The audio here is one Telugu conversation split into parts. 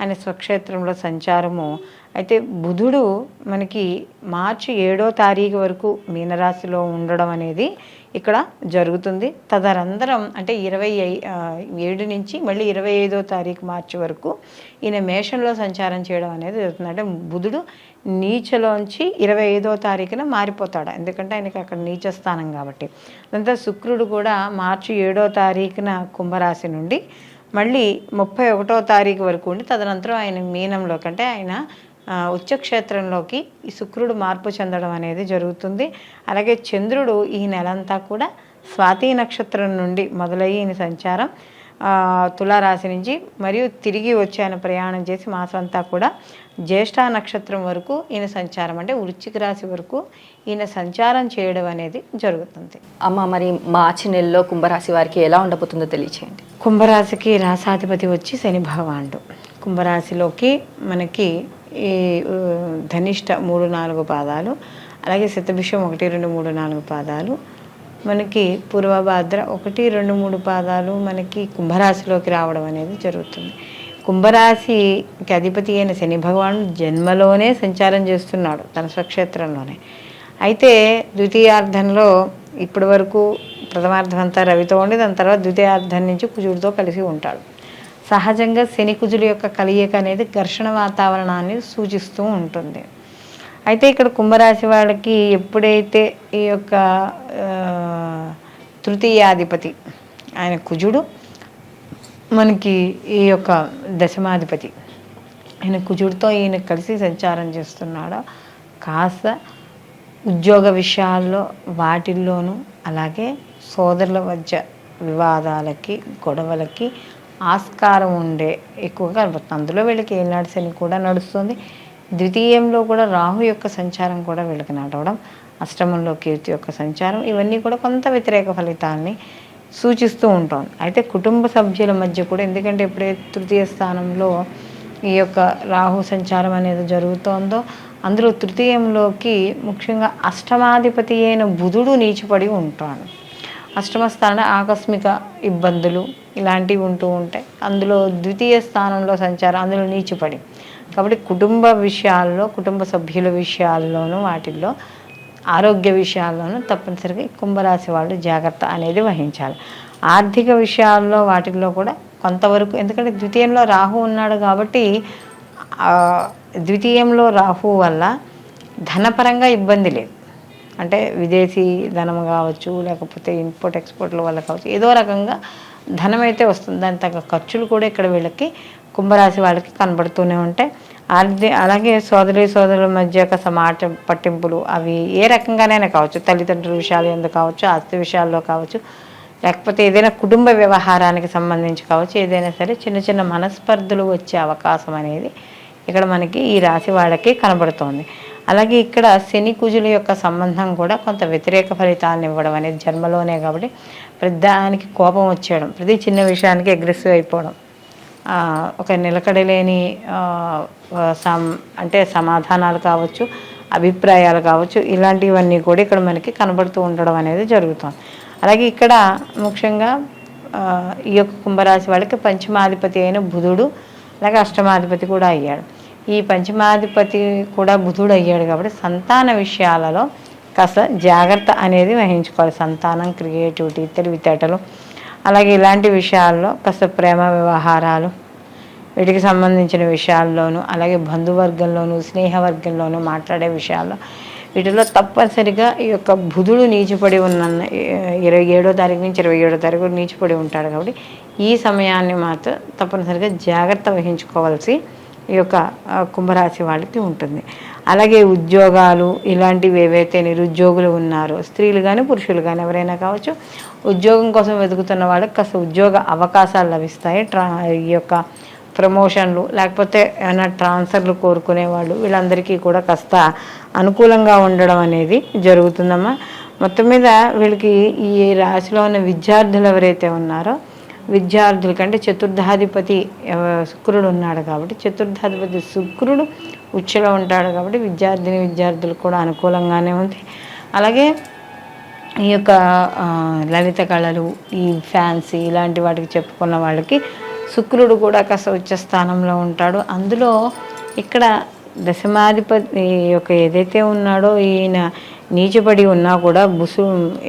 ఆయన స్వక్షేత్రంలో సంచారము. అయితే బుధుడు మనకి మార్చి ఏడో తారీఖు వరకు మీనరాశిలో ఉండడం అనేది ఇక్కడ జరుగుతుంది. తదనంతరం అంటే ఇరవై ఐ- ఏడు నుంచి మళ్ళీ ఇరవై ఐదో తారీఖు మార్చి వరకు ఈయన మేషంలో సంచారం చేయడం అనేది జరుగుతుంది. అంటే బుధుడు నీచలోంచి ఇరవై ఐదో తారీఖున మారిపోతాడు. ఎందుకంటే ఆయనకి అక్కడ నీచ స్థానం కాబట్టి. అదంతా శుక్రుడు కూడా మార్చి ఏడో తారీఖున కుంభరాశి నుండి మళ్ళీ ముప్పై ఒకటో తారీఖు వరకు ఉండి తదనంతరం ఆయన మీనంలోకి అంటే ఆయన ఉచ్చక్షేత్రంలోకి ఈ శుక్రుడు మార్పు చెందడం అనేది జరుగుతుంది. అలాగే చంద్రుడు ఈ నెలంతా కూడా స్వాతి నక్షత్రం నుండి మొదలయ్యి సంచారం. తులారాశి నుంచి మరియు తిరిగి వచ్చి ఆయన ప్రయాణం చేసి మాసం అంతా కూడా జ్యేష్ఠ నక్షత్రం వరకు ఈయన సంచారం. అంటే వృశ్చిక రాశి వరకు ఈయన సంచారం చేయడం అనేది జరుగుతుంది. అమ్మ మరి మార్చి నెలలో కుంభరాశి వారికి ఎలా ఉండబోతుందో తెలియచేయండి. కుంభరాశికి రాసాధిపతి వచ్చి శని భగవానుడు. కుంభరాశిలోకి మనకి ఈ ధనిష్ట మూడు నాలుగు పాదాలు అలాగే శతభిషం ఒకటి రెండు మూడు నాలుగు పాదాలు మనకి పూర్వభాద్ర ఒకటి రెండు మూడు పాదాలు మనకి కుంభరాశిలోకి రావడం అనేది జరుగుతుంది. కుంభరాశికి అధిపతి అయిన శని భగవానుడు జన్మలోనే సంచారం చేస్తున్నాడు తన స్వక్షేత్రంలోనే. అయితే ద్వితీయార్థంలో ఇప్పటి వరకు ప్రథమార్థం అంతా రవితో ఉండి దాని తర్వాత ద్వితీయార్థం నుంచి కుజుడితో కలిసి ఉంటాడు. సహజంగా శని కుజుల యొక్క కలయిక అనేది ఘర్షణ వాతావరణాన్ని సూచిస్తూ ఉంటుంది. అయితే ఇక్కడ కుంభరాశి వాళ్ళకి ఎప్పుడైతే ఈ యొక్క తృతీయాధిపతి. ఆయన కుజుడు. మనకి ఈ యొక్క దశమాధిపతి. ఆయన కుజుడితో ఈయన కలిసి సంచారం చేస్తున్నాడు? కాస్త ఉద్యోగ విషయాల్లో వాటిల్లోనూ అలాగే సోదరుల మధ్య వివాదాలకి గొడవలకి ఆస్కారం ఉండే ఎక్కువగా అందులో వీళ్ళకి ఏనాడు శని కూడా నడుస్తుంది. ద్వితీయంలో కూడా రాహు యొక్క సంచారం కూడా వీళ్ళకి నడవడం అష్టమంలో కీర్తి యొక్క సంచారం ఇవన్నీ కూడా కొంత వ్యతిరేక ఫలితాలని సూచిస్తూ ఉంటుంది. అయితే కుటుంబ సభ్యుల మధ్య కూడా ఎందుకంటే ఎప్పుడైతే తృతీయ స్థానంలో ఈ యొక్క రాహు సంచారం అనేది జరుగుతోందో అందులో తృతీయంలోకి ముఖ్యంగా అష్టమాధిపతి అయిన బుధుడు నీచిపడి ఉంటాడు అష్టమ స్థాన ఆకస్మిక ఇబ్బందులు ఇలాంటివి ఉంటూ ఉంటాయి. అందులో ద్వితీయ స్థానంలో సంచారం అందులో నీచిపడి. కాబట్టి కుటుంబ విషయాల్లో కుటుంబ సభ్యుల విషయాల్లోనూ వాటిల్లో ఆరోగ్య విషయాల్లోనూ తప్పనిసరిగా కుంభరాశి వాళ్ళు జాగ్రత్త అనేది వహించాలి. ఆర్థిక విషయాల్లో వాటిల్లో కూడా కొంతవరకు ఎందుకంటే ద్వితీయంలో రాహు ఉన్నాడు కాబట్టి ద్వితీయంలో రాహు వల్ల ధనపరంగా ఇబ్బంది లేదు. అంటే విదేశీ ధనం కావచ్చు లేకపోతే ఇంపోర్ట్ ఎక్స్పోర్ట్ల వల్ల కావచ్చు ఏదో రకంగా ధనం అయితే వస్తుంది. దాని తగ్గ ఖర్చులు కూడా ఇక్కడ వీళ్ళకి కుంభరాశి వాళ్ళకి కనబడుతూనే ఉంటాయి అది అలాగే సోదరి సోదరుల మధ్య యొక్క సమాట పట్టింపులు అవి ఏ రకంగానైనా కావచ్చు. తల్లిదండ్రుల విషయాలు ఎందుకు కావచ్చు ఆస్తి విషయాల్లో కావచ్చు లేకపోతే ఏదైనా కుటుంబ వ్యవహారానికి సంబంధించి కావచ్చు ఏదైనా సరే చిన్న చిన్న మనస్పర్ధలు వచ్చే అవకాశం అనేది ఇక్కడ మనకి ఈ రాశి వాళ్ళకి కనబడుతోంది. అలాగే ఇక్కడ శని కుజుల యొక్క సంబంధం కూడా కొంత వ్యతిరేక ఫలితాలను ఇవ్వడం అనేది జన్మలోనే కాబట్టి ప్రతిదానికి కోపం వచ్చేయడం ప్రతి చిన్న విషయానికి అగ్రెసివ్ అయిపోవడం ఒక నిలకడలేని సమ్ అంటే సమాధానాలు కావచ్చు అభిప్రాయాలు కావచ్చు ఇలాంటివన్నీ కూడా ఇక్కడ మనకి కనబడుతూ ఉండడం అనేది జరుగుతుంది. అలాగే ఇక్కడ ముఖ్యంగా ఈ యొక్క కుంభరాశి వాళ్ళకి పంచమాధిపతి అయిన బుధుడు అలాగే అష్టమాధిపతి కూడా అయ్యాడు. ఈ పంచమాధిపతి కూడా బుధుడు అయ్యాడు కాబట్టి సంతాన విషయాలలో కాస్త జాగ్రత్త అనేది వహించుకోవాలి. సంతానం క్రియేటివిటీ తెలివితేటలు అలాగే ఇలాంటి విషయాల్లో కాస్త ప్రేమ వ్యవహారాలు వీటికి సంబంధించిన విషయాల్లోనూ అలాగే బంధువర్గంలోనూ స్నేహవర్గంలోనూ మాట్లాడే విషయాల్లో వీటిలో తప్పనిసరిగా ఈ యొక్క బుధుడు నీచిపడి ఉన్న ఇరవై ఏడో తారీఖు నుంచి ఇరవై ఏడో తారీఖు నీచిపడి ఉంటాడు కాబట్టి ఈ సమయాన్ని మాత్రం తప్పనిసరిగా జాగ్రత్త వహించుకోవాల్సి ఈ యొక్క కుంభరాశి వాళ్ళకి ఉంటుంది. అలాగే ఉద్యోగాలు ఇలాంటివి ఏవైతే నిరుద్యోగులు ఉన్నారో స్త్రీలు కానీ పురుషులు కానీ ఎవరైనా కావచ్చు ఉద్యోగం కోసం వెతుకుతున్న వాళ్ళకి కాస్త ఉద్యోగ అవకాశాలు లభిస్తాయి. ట్రా ఈ యొక్క ప్రమోషన్లు లేకపోతే ఏమైనా ట్రాన్స్ఫర్లు కోరుకునేవాళ్ళు వీళ్ళందరికీ కూడా కాస్త అనుకూలంగా ఉండడం అనేది జరుగుతుందమ్మా. మొత్తం మీద వీళ్ళకి ఈ రాశిలో ఉన్న విద్యార్థులు ఎవరైతే ఉన్నారో విద్యార్థుల కంటే చతుర్థాధిపతి శుక్రుడు ఉన్నాడు కాబట్టి చతుర్థాధిపతి శుక్రుడు ఉచ్చలో ఉంటాడు కాబట్టి విద్యార్థిని విద్యార్థులకు కూడా అనుకూలంగానే ఉంది. అలాగే ఈ యొక్క లలిత కళలు ఈ ఫ్యాన్సీ ఇలాంటి వాటికి చెప్పుకున్న వాళ్ళకి శుక్రుడు కూడా కాస్త ఉచ్చ స్థానంలో ఉంటాడు. అందులో ఇక్కడ దశమాధిపతి యొక్క ఏదైతే ఉన్నాడో ఈయన నీచపడి ఉన్నా కూడా బుసు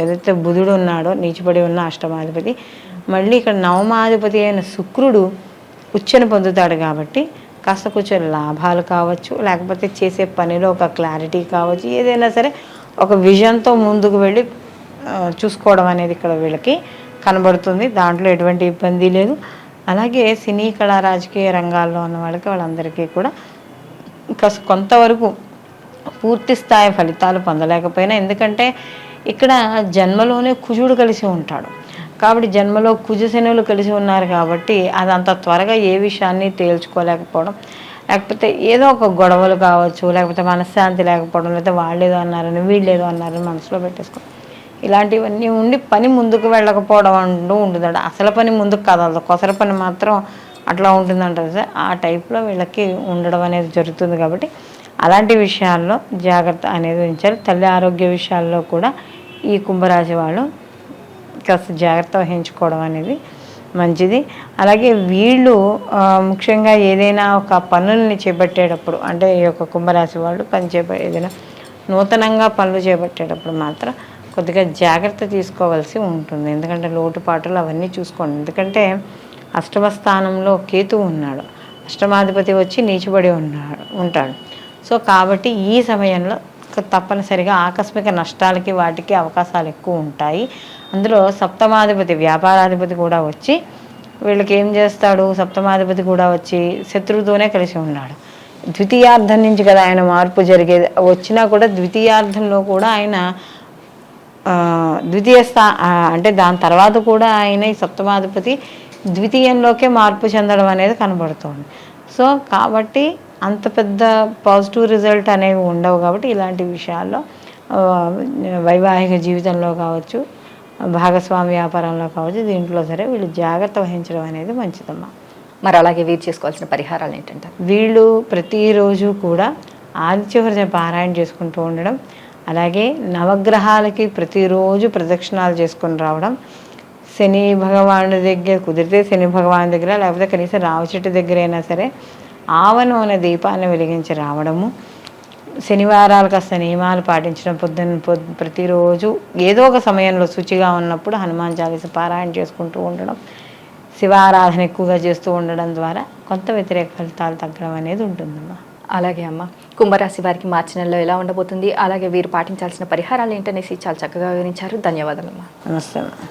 ఏదైతే బుధుడు ఉన్నాడో నీచపడి ఉన్న అష్టమాధిపతి మళ్ళీ ఇక్కడ నవమాధిపతి అయిన శుక్రుడు ఉచ్చను పొందుతాడు కాబట్టి కాస్త కొంచెం లాభాలు కావచ్చు లేకపోతే చేసే పనిలో ఒక క్లారిటీ కావచ్చు ఏదైనా సరే ఒక విజన్తో ముందుకు వెళ్ళి చూసుకోవడం అనేది ఇక్కడ వీళ్ళకి కనబడుతుంది. దాంట్లో ఎటువంటి ఇబ్బంది లేదు. అలాగే సినీ కళా రాజకీయ రంగాల్లో ఉన్న వాళ్ళకి వాళ్ళందరికీ కూడా కాస్త కొంతవరకు పూర్తి స్థాయి ఫలితాలు పొందలేకపోయినా ఎందుకంటే ఇక్కడ జన్మలోనే కుజుడు కలిసి ఉంటాడు. కాబట్టి జన్మలో కుజశనులు కలిసి ఉన్నారు కాబట్టి అది అంత త్వరగా ఏ విషయాన్ని తేల్చుకోలేకపోవడం. లేకపోతే ఏదో ఒక గొడవలు కావచ్చు లేకపోతే మనశ్శాంతి లేకపోవడం లేకపోతే వాళ్ళు ఏదో అన్నారని వీళ్ళు ఏదో అన్నారని మనసులో పెట్టేసుకోవడం. ఇలాంటివన్నీ ఉండి పని ముందుకు వెళ్ళకపోవడం అంటూ ఉంటుందంట అసలు పని ముందుకు కదలదు కొసర పని మాత్రం అట్లా ఉంటుందంటారు సార్. ఆ టైప్లో వీళ్ళకి ఉండడం అనేది జరుగుతుంది కాబట్టి అలాంటి విషయాల్లో జాగ్రత్త అనేది ఉంచాలి తల్లి ఆరోగ్య విషయాల్లో కూడా ఈ కుంభరాశి వాళ్ళు కాస్త జాగ్రత్త వహించుకోవడం అనేది మంచిది. అలాగే వీళ్ళు ముఖ్యంగా ఏదైనా ఒక పనుల్ని చేపట్టేటప్పుడు అంటే ఈ యొక్క కుంభరాశి వాళ్ళు పని చేప ఏదైనా నూతనంగా పనులు చేపట్టేటప్పుడు మాత్రం కొద్దిగా జాగ్రత్త తీసుకోవాల్సి ఉంటుంది. ఎందుకంటే లోటుపాటులు అవన్నీ చూసుకోండి. ఎందుకంటే అష్టమ స్థానంలో కేతు ఉన్నాడు. అష్టమాధిపతి వచ్చి నీచుబడి ఉన్నాడు ఉంటాడు. సో కాబట్టి ఈ సమయంలో తప్పనిసరిగా ఆకస్మిక నష్టాలకి వాటికి అవకాశాలు ఎక్కువ ఉంటాయి. అందులో సప్తమాధిపతి వ్యాపారాధిపతి కూడా వచ్చి వీళ్ళకి ఏం చేస్తాడు? సప్తమాధిపతి కూడా వచ్చి శత్రువుతోనే కలిసి ఉన్నాడు. ద్వితీయార్థం నుంచి కదా ఆయన మార్పు జరిగేది. వచ్చినా కూడా ద్వితీయార్థంలో కూడా ఆయన ద్వితీయ స్థా అంటే దాని తర్వాత కూడా ఆయన ఈ సప్తమాధిపతి ద్వితీయంలోకే మార్పు చెందడం అనేది కనబడుతోంది. సో కాబట్టి అంత పెద్ద పాజిటివ్ రిజల్ట్ అనేవి ఉండవు కాబట్టి ఇలాంటి విషయాల్లో వైవాహిక జీవితంలో కావచ్చు భాగస్వామి వ్యాపారంలో కావచ్చు దీంట్లో సరే వీళ్ళు జాగ్రత్త వహించడం అనేది మంచిదమ్మా. మరి అలాగే వీరు చేసుకోవాల్సిన పరిహారాలు ఏంటంటే వీళ్ళు ప్రతిరోజు కూడా ఆదిత్యవర్జ పారాయణ చేసుకుంటూ ఉండడం అలాగే నవగ్రహాలకి ప్రతిరోజు ప్రదక్షిణాలు చేసుకొని రావడం శని భగవానుడి దగ్గర కుదిరితే శని భగవాన్ దగ్గర లేకపోతే కనీసం రావి చెట్టు దగ్గర అయినా సరే ఆవ నూనె దీపాన్ని వెలిగించి రావడము శనివారాలు కాస్త నియమాలు పాటించడం పొద్దున్న పొద్ ప్రతిరోజు ఏదో ఒక సమయంలో శుచిగా ఉన్నప్పుడు హనుమాన్ చాలీస పారాయణ చేసుకుంటూ ఉండడం శివారాధన ఎక్కువగా చేస్తూ ఉండడం ద్వారా కొంత వ్యతిరేక ఫలితాలు తగ్గడం అనేది ఉంటుందమ్మా. అలాగే అమ్మ కుంభరాశి వారికి మార్చి నెలలో ఎలా ఉండబోతుంది? అలాగే వీరు పాటించాల్సిన పరిహారాలు ఏంటనేసి చాలా చక్కగా వివరించారు. ధన్యవాదాలమ్మా నమస్తే అమ్మా.